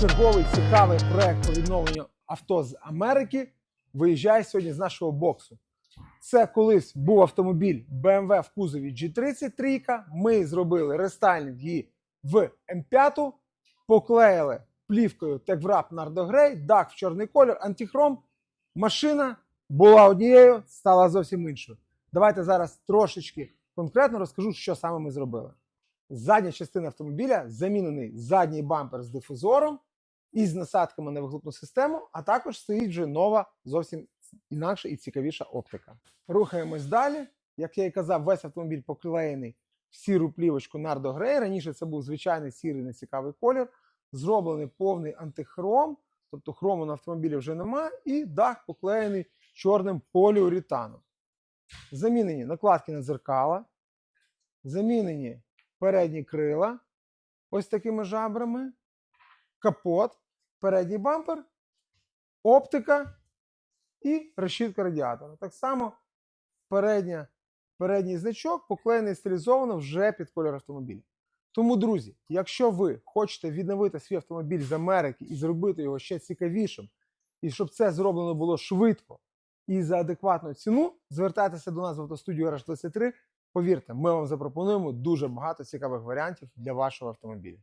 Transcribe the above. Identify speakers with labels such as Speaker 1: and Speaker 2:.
Speaker 1: черговий цікавий проект по відновленню авто з Америки виїжджає сьогодні з нашого боксу. Це колись був автомобіль BMW в кузові G30 трійка. Ми зробили рестайлінг її в М5, поклеїли плівкою Nardo Grey, дах в чорний колір, антихром. Машина була однією, стала зовсім іншою. Давайте зараз трошечки конкретно розкажу, що саме ми зробили. Задня частина автомобіля замінений задній бампер з дифузором і з насадками на вихлопну систему, а також стоїть вже нова, зовсім інакша і цікавіша оптика. Рухаємось далі. Як я і казав, весь автомобіль поклеєний в сіру плівочку Nardo Grey. Раніше це був звичайний сірий нецікавий колір. Зроблений повний антихром, тобто хрому на автомобілі вже нема, і дах поклеєний чорним поліуретаном. Замінені накладки на дзеркала, замінені передні крила ось такими жабрами, капот, передній бампер, оптика і решітка радіатора. Так само передня, передній значок поклеєний стилізовано вже під кольор автомобіля. Тому, друзі, якщо ви хочете відновити свій автомобіль з Америки і зробити його ще цікавішим, і щоб це зроблено було швидко і за адекватну ціну, звертайтеся до нас в автостудію RH23. Повірте, ми вам запропонуємо дуже багато цікавих варіантів для вашого автомобіля.